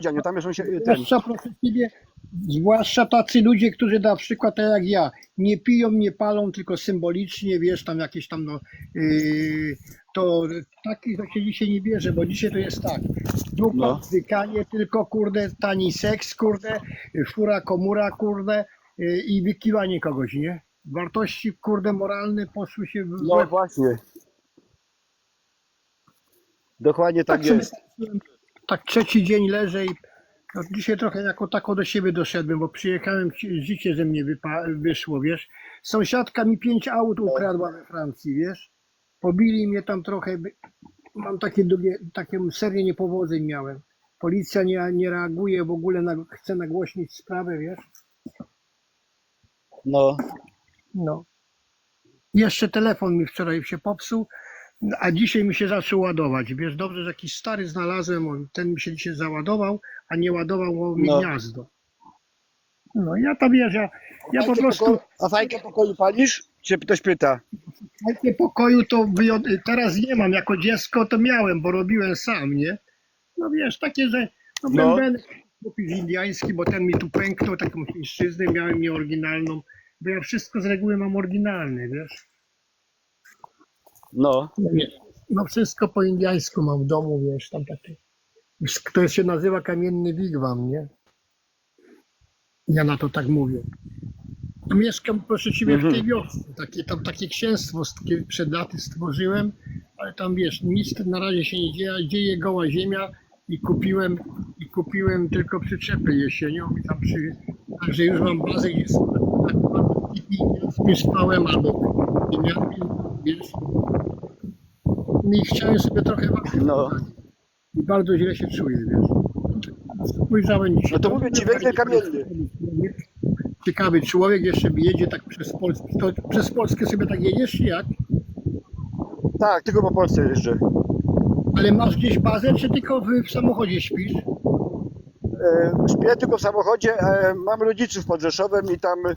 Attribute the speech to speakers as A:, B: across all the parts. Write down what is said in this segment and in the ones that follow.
A: nie? Tam są się ten.
B: Zwłaszcza, proszę ciebie, zwłaszcza tacy ludzie, którzy na przykład tak jak ja, nie piją, nie palą, tylko symbolicznie, wiesz, tam jakieś tam, no, yy, to takich to się dzisiaj nie bierze, bo dzisiaj to jest tak, dupa,
A: No.
B: zwykanie, tylko kurde, tani seks, kurde, fura, komura, kurde yy, i wykiwanie kogoś, nie? Wartości, kurde, moralne poszły się w
A: No właśnie. Dokładnie tak
B: sobie
A: jest.
B: Tak trzeci dzień leżę i no, dzisiaj trochę jako tako do siebie doszedłem, bo przyjechałem, ci- życie ze mnie wypa- wyszło, wiesz. Sąsiadka mi pięć aut ukradła we Francji, wiesz. Pobili mnie tam trochę, mam takie długie, taką serię niepowodzeń miałem. Policja nie, nie reaguje, w ogóle na, chce nagłośnić sprawę, wiesz.
A: No.
B: No. Jeszcze telefon mi wczoraj się popsuł, a dzisiaj mi się zaczął ładować. Wiesz, dobrze, że jakiś stary znalazłem, ten mi się dzisiaj załadował, a nie ładował mi
A: No.
B: gniazdo. No ja to wiesz, ja, ja po
A: Fajkę
B: prostu
A: poko- A fajkę pokoju palisz? Cię ktoś pyta.
B: takie pokoju to teraz nie mam, jako dziecko to miałem, bo robiłem sam, nie? No wiesz, takie, że no,
A: No.
B: bębenek kupić indiański, bo ten mi tu pęknął, taką chińszczyznę miałem nieoryginalną, bo ja wszystko z reguły mam oryginalne, wiesz?
A: No.
B: No, no wszystko po indiańsku mam w domu, wiesz, tam takie. To się nazywa kamienny wigwam, nie? Ja na to tak mówię. Mieszkam, proszę Ciebie, w tej
A: Mhm.
B: wiosce. Takie, tam takie księstwo przed laty stworzyłem, ale tam wiesz, nic na razie się nie dzieje, dzieje goła ziemia i kupiłem, i kupiłem tylko przyczepy jesienią i tam przy, także już mam bazę, gdzie tak, spałem albo wiesz. No I chciałem sobie trochę
A: No.
B: I bardzo źle się czuję, wiesz. Spojrzałem dzisiaj.
A: No to mówię ci, węgiel kamienny.
B: Ciekawy człowiek jeszcze jedzie tak przez Polskę. To przez Polskę sobie tak jedziesz, czy jak?
A: Tak, tylko po Polsce jeżdżę.
B: Ale masz gdzieś bazę, czy tylko w, w samochodzie śpisz?
A: E, Śpię tylko w samochodzie. e, Mam rodziców pod Rzeszowem i tam e,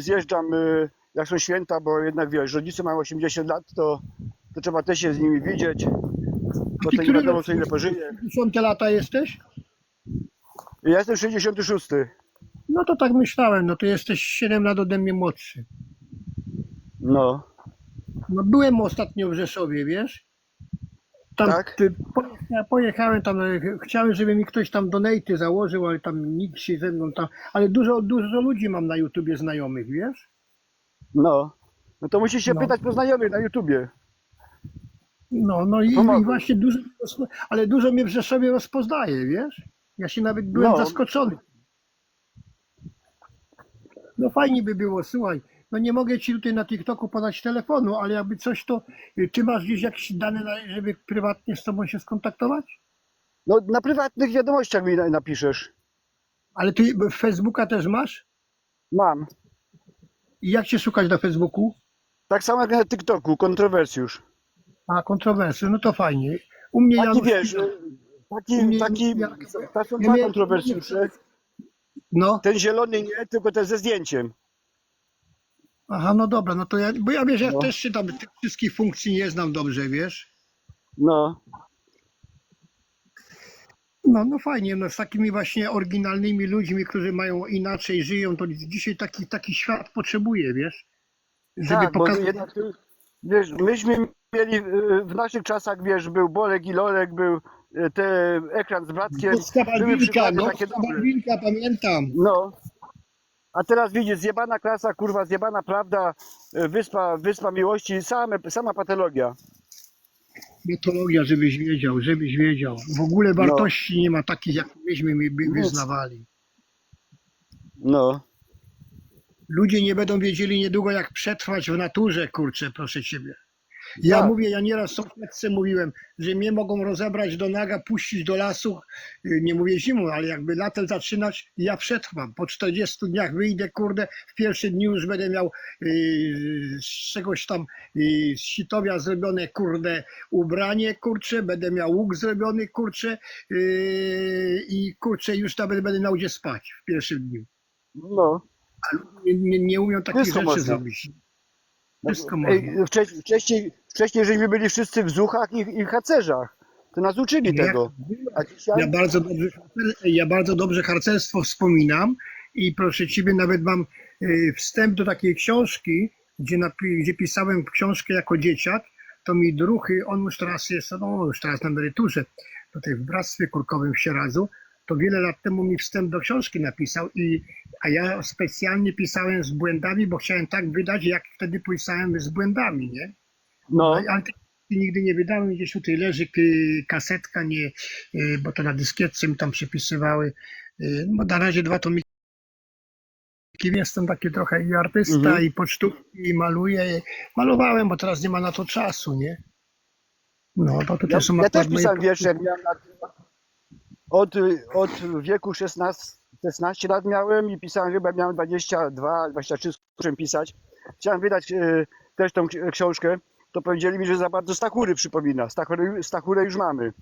A: zjeżdżam e, jak są święta, bo jednak wiesz, rodzice mają 80 lat, to, to trzeba też się z nimi widzieć, bo to nie wiadomo co ile pożyje.
B: 50 lata jesteś?
A: Ja jestem 66.
B: No to tak myślałem, no to jesteś 7 lat ode mnie młodszy.
A: No.
B: No byłem ostatnio w Rzeszowie, wiesz? Tam
A: Tak?
B: ty, pojecha, pojechałem tam, e, chciałem, żeby mi ktoś tam donaty założył, ale tam nikt się ze mną tam, ale dużo, dużo ludzi mam na YouTubie znajomych, wiesz?
A: No. No to musisz się
B: No.
A: pytać po znajomych na YouTubie.
B: No, no i,
A: Pomogę.
B: i właśnie dużo, ale dużo mnie w Rzeszowie rozpoznaje, wiesz? Ja się nawet byłem
A: No.
B: zaskoczony. No fajnie by było, słuchaj, no nie mogę ci tutaj na TikToku podać telefonu, ale jakby coś to, y, ty masz gdzieś jakieś dane, żeby prywatnie z tobą się skontaktować?
A: No na prywatnych wiadomościach mi na- napiszesz.
B: Ale ty Facebooka też masz?
A: Mam.
B: I jak cię szukać na Facebooku?
A: Tak samo jak na TikToku, kontrowersjusz.
B: A, kontrowersje, no to fajnie. U mnie
A: Taki
B: Janusz-
A: wiesz, taki,
B: Nie,
A: taki,
B: ja-
A: to są
B: ja
A: dwa
B: miałem-
A: kontrowersjusze.
B: No,
A: Ten zielony nie, tylko ten ze zdjęciem.
B: aha, no dobra, no to ja, bo ja wiesz, ja
A: No.
B: też się tam tych wszystkich funkcji nie znam dobrze, wiesz?
A: No.
B: No, no fajnie, no z takimi właśnie oryginalnymi ludźmi, którzy mają inaczej, żyją, to dzisiaj taki, taki świat potrzebuje, wiesz? Żeby
A: tak, bo
B: pokazać.
A: jednak, tu, wiesz, myśmy mieli e, w naszych czasach, wiesz, był Bolek i Lolek, był e, te ekran z bratkiem.
B: No,
A: takie
B: Polska
A: dobre.
B: Barwinka, pamiętam.
A: No. A teraz widzisz, zjebana klasa, kurwa, zjebana prawda, e, wyspa, wyspa miłości, same, sama patologia.
B: Metologia, żebyś wiedział, żebyś wiedział. W ogóle
A: No.
B: wartości nie ma takich, jak myśmy wyznawali.
A: No.
B: Ludzie nie będą wiedzieli niedługo, jak przetrwać w naturze, kurczę, proszę ciebie. Ja
A: Tak.
B: mówię, ja nieraz sąsiadce mówiłem, że mnie mogą rozebrać do naga, puścić do lasu, y, nie mówię zimą, ale jakby latem zaczynać, ja przetrwam. Po 40 dniach wyjdę, kurde, w pierwszy dniu już będę miał y, z czegoś tam y, z sitowia zrobione, kurde, ubranie, kurcze, będę miał łuk zrobiony, kurcze y, i kurcze już tam będę, będę miał gdzie spać w pierwszym dniu.
A: No.
B: Nie, nie, nie umią takich
A: Wszystko
B: rzeczy
A: można.
B: zrobić. Wszystko
A: Ej,
B: można.
A: wcześniej, wcześniej, wcześniej żeśmy byli wszyscy w zuchach i, i harcerzach. To nas uczyli
B: Jak-
A: tego. A dzisiaj?
B: Ja bardzo dobrze, ja bardzo dobrze harcerstwo wspominam i proszę Ciebie, nawet mam y, wstęp do takiej książki, gdzie, napi- gdzie pisałem książkę jako dzieciak, to mi druhy, on już teraz jest, no już teraz na emeryturze, tutaj w Bractwie Kurkowym w Sieradzu, to wiele lat temu mi wstęp do książki napisał, i, a ja specjalnie pisałem z błędami, bo chciałem tak wydać, jak wtedy pisałem z błędami, nie?
A: No,
B: Ale tej nigdy nie wydałem, gdzieś tutaj leży y, kasetka, nie, y, bo to na dyskietce mi tam przypisywały. y, No na razie dwa tomiki. Jestem taki trochę i artysta,
A: Mhm.
B: i pocztówki, i maluję. Malowałem, bo teraz nie ma na to czasu, nie? No, to tutaj
A: ja,
B: są
A: ja też
B: akurat moje
A: pisałem wiersze. Miałem lat, od, od wieku 16, 16 lat miałem i pisałem chyba miałem 22, 23, skończyłem pisać. Chciałem wydać e, też tą ksi- książkę. To powiedzieli mi, że za bardzo Stachury przypomina. Stachury, Stachurę już mamy.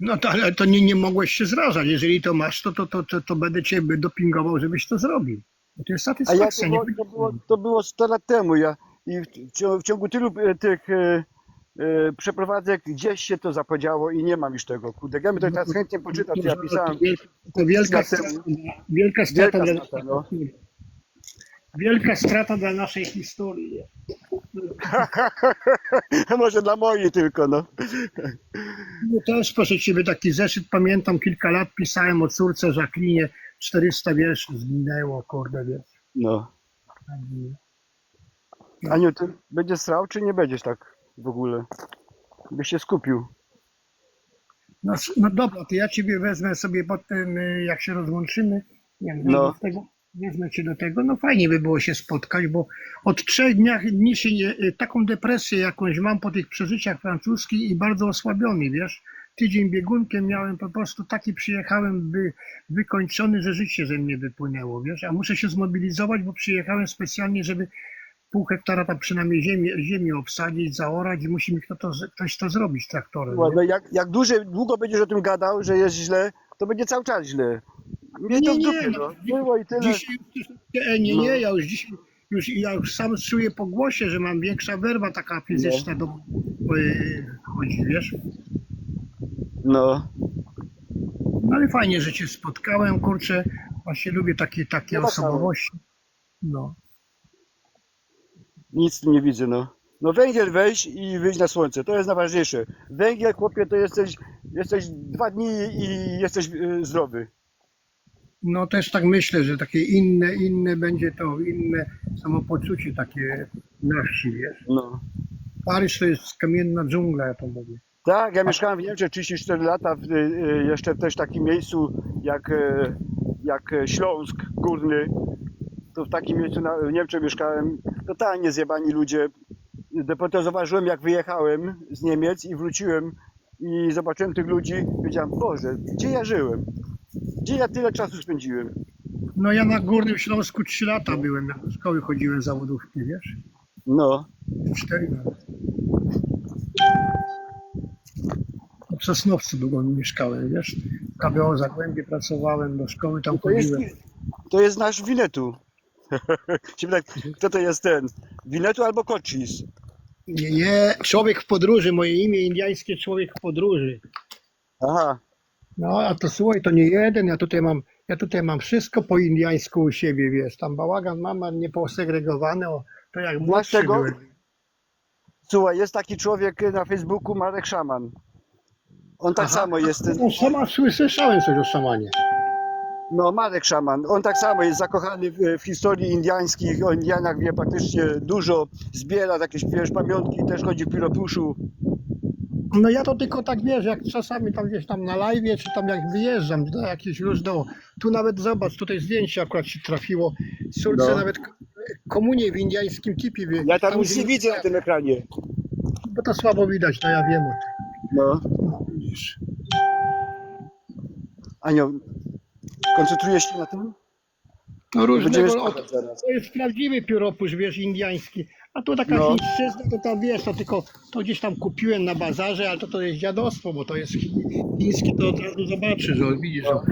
B: No to, ale to nie, nie mogłeś się zrażać. Jeżeli to masz, to, to, to, to, to będę cię dopingował, żebyś to zrobił. Bo to jest
A: A ja
B: satysfakcja.
A: to było, to było, to było 100 lat temu. Ja, I w, w ciągu tylu e, tych e, e, przeprowadzek gdzieś się to zapodziało i nie mam już tego. Kurde, ja bym to teraz chętnie poczytał, co ja pisałem.
B: To wielka, to wielka strata, wielka strata,
A: Wielka
B: dla,
A: strata, no.
B: wielka strata dla naszej historii.
A: Może dla mojej tylko, no.
B: No też proszę Ciebie taki zeszyt, pamiętam kilka lat pisałem o córce Jacqueline, 400 wierszy zginęło, kurde, wiesz.
A: no. Aniu, ty będziesz srał, czy nie będziesz tak w ogóle? Byś się skupił.
B: No, s- no dobra, to ja Ciebie wezmę sobie potem, y, jak się rozłączymy, nie wiem,
A: No.
B: wezmę tego, wezmę Cię do tego, no fajnie by było się spotkać, bo od trzech dniach, dni się nie, y, taką depresję jakąś mam po tych przeżyciach francuskich i bardzo osłabiony, wiesz. Tydzień biegunkiem miałem, po prostu taki przyjechałem by, wykończony, że życie ze mnie wypłynęło, wiesz, a muszę się zmobilizować, bo przyjechałem specjalnie, żeby pół hektara tam przynajmniej ziemi, ziemi obsadzić, zaorać i musi mi kto to, ktoś to zrobić traktorem. nie?
A: No, jak, jak dłużej, długo będziesz o tym gadał, że jest źle, to będzie cały czas źle. Miej to w dupie, no. Było i tyle.
B: Dzisiaj już, e, nie,
A: No.
B: nie, ja już dzisiaj, już, ja już sam czuję po głosie, że mam większa werwa taka fizyczna do e, chodzi, wiesz.
A: No.
B: No ale fajnie, że cię spotkałem, kurczę, właśnie lubię takie, takie
A: No tak
B: osobowości. No.
A: Nic tu nie widzę, no. No węgiel weź i wyjdź na słońce, to jest najważniejsze. Węgiel, chłopie, to jesteś, jesteś dwa dni i jesteś y, zdrowy.
B: no też tak myślę, że takie inne, inne będzie to, inne samopoczucie takie na wsi, wiesz.
A: No.
B: Paryż to jest kamienna dżungla, ja to mówię.
A: Tak, ja mieszkałem w Niemczech 34 lata, w, y, y, jeszcze w też takim miejscu jak, y, jak Śląsk Górny. To w takim miejscu na, w Niemczech mieszkałem. Totalnie zjebani ludzie. Dopiero zauważyłem, jak wyjechałem z Niemiec i wróciłem i zobaczyłem tych ludzi. Wiedziałem, Boże, gdzie ja żyłem? Gdzie ja tyle czasu spędziłem?
B: No ja na Górnym Śląsku trzy lata byłem, do szkoły chodziłem zawodówki, wiesz.
A: No,
B: Cztery nawet. W Sosnowcu długo mieszkałem, wiesz. W KBO Zagłębie pracowałem, do szkoły tam
A: to jest,
B: chodziłem.
A: to jest nasz Winetu. Kto to jest ten? Winetu albo Kocis?
B: Nie, nie, człowiek w podróży, moje imię indiańskie człowiek w podróży.
A: Aha,
B: No, a to słuchaj, to nie jeden, ja tutaj mam, ja tutaj mam wszystko po indiańsku u siebie, wiesz. Tam bałagan mama nie posegregowane, o, to jak młodszy
A: tego?
B: byłem.
A: Słuchaj, jest taki człowiek na Facebooku, Marek Szaman. On tak
B: Aha.
A: samo jest.
B: No, sama słyszałem coś o szamanie.
A: No, Marek Szaman. On tak samo jest zakochany w, w historii indiańskich. O Indianach wie praktycznie dużo. Zbiera jakieś wiesz, pamiątki, też chodzi w piropuszu.
B: No ja to tylko tak wiesz, jak czasami tam gdzieś tam na live, czy tam jak wyjeżdżam na jakieś różne, tu nawet zobacz, tutaj zdjęcie akurat się trafiło, córce
A: No.
B: nawet ko- komunię w indiańskim tipie, wie-
A: Ja tam nic
B: gdzie-
A: nie widzę na tym ekranie.
B: Bo to słabo widać, to ja wiem o tym.
A: No.
B: No, widzisz.
A: Anioł, koncentrujesz się na tym?
B: No różnego,
A: zaraz.
B: to jest prawdziwy pióropusz, wiesz, indiański, a tu taka
A: No.
B: chińszczyzna, to tam wiesz, to tylko, to gdzieś tam kupiłem na bazarze, ale to to jest dziadostwo, bo to jest chi- chiński, to od razu zobaczysz, o, widzisz, o,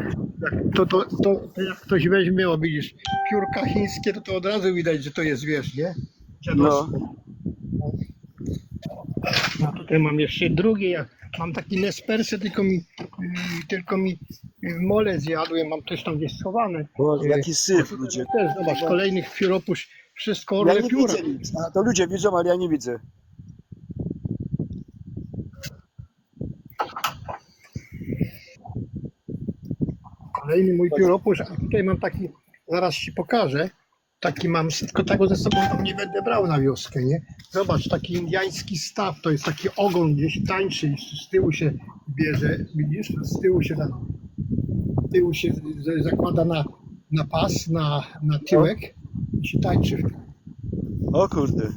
B: jak to, to, to, to jak ktoś weźmie, o, widzisz, piórka chińskie, to to od razu widać, że to jest, wiesz, nie? Dziadostwo. No. No tutaj mam jeszcze drugie, ja mam taki Nespresso, tylko mi, tylko mi mole zjadłem, mam też tam gdzieś schowane.
A: Boże,
B: Yy,
A: jaki syf, ludzie.
B: Też, zobacz, kolejnych pióropusz, wszystko
A: Ja nie
B: pióra.
A: widzę nic. A to ludzie widzą, ale ja nie widzę.
B: Kolejny mój pióropusz, a tutaj mam taki, zaraz ci pokażę, taki mam, tylko tego ze sobą tam nie będę brał na wioskę, nie? Zobacz, taki indiański staw, to jest taki ogon gdzieś tańczy z tyłu się bierze, widzisz, z tyłu się, z tyłu się zakłada na, na pas, na, na tyłek i się tańczy.
A: O kurde.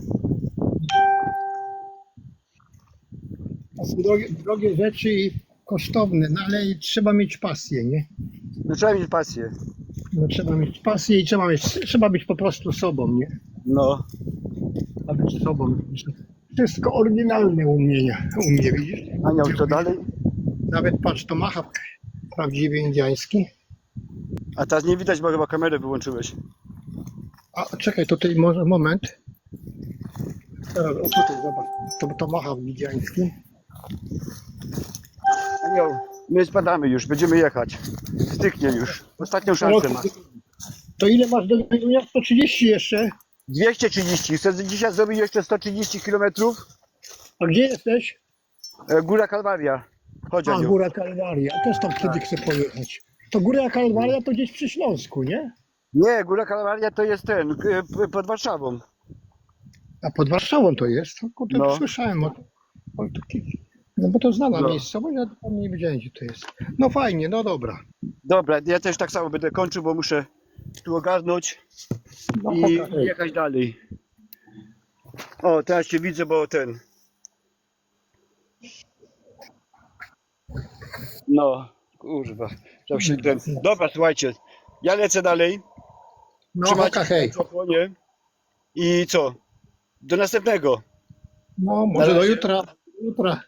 B: To są drogie, drogie rzeczy i kosztowne, no ale trzeba mieć pasję, nie?
A: No trzeba mieć pasję.
B: No, trzeba mieć pasję i trzeba, mieć, trzeba być po prostu sobą, nie?
A: No.
B: Trzeba być sobą. Wszystko oryginalne u mnie, nie? u mnie widzisz?
A: Anioł, co dalej?
B: Nawet patrz, to macha prawdziwy indiański.
A: A teraz nie widać, bo chyba kamerę wyłączyłeś.
B: A czekaj, tutaj może moment. Teraz, o tutaj, zobacz. To, to macha indiański.
A: Anioł, my spadamy już, będziemy jechać. Styknie już. Ostatnią szansę masz.
B: To ile masz do biegania? 130 jeszcze.
A: 230. Chcę dzisiaj zrobić jeszcze 130 km.
B: A gdzie jesteś?
A: Góra Kalwaria. Chodź,
B: A,
A: Aniu.
B: Góra Kalwaria. Też tam wtedy chcę pojechać. To Góra Kalwaria to gdzieś przy Śląsku, nie?
A: Nie, Góra Kalwaria to jest ten, y, p- pod Warszawą.
B: A pod Warszawą to jest? To kurde,
A: No.
B: słyszałem o, o takich. No bo to znana
A: No.
B: miejscowość, ale tam nie wiedziałem gdzie to jest. No fajnie, no dobra.
A: Dobra, ja też tak samo będę kończył, bo muszę tu ogarnąć
B: No,
A: i
B: pokaż.
A: jechać dalej. O, teraz cię widzę, bo ten. No, kurwa. To się ten. Dobra, słuchajcie. Ja lecę dalej.
B: no
A: Trzymajcie
B: oka, hej.
A: I co? Do następnego.
B: No może do jutra. Jutra.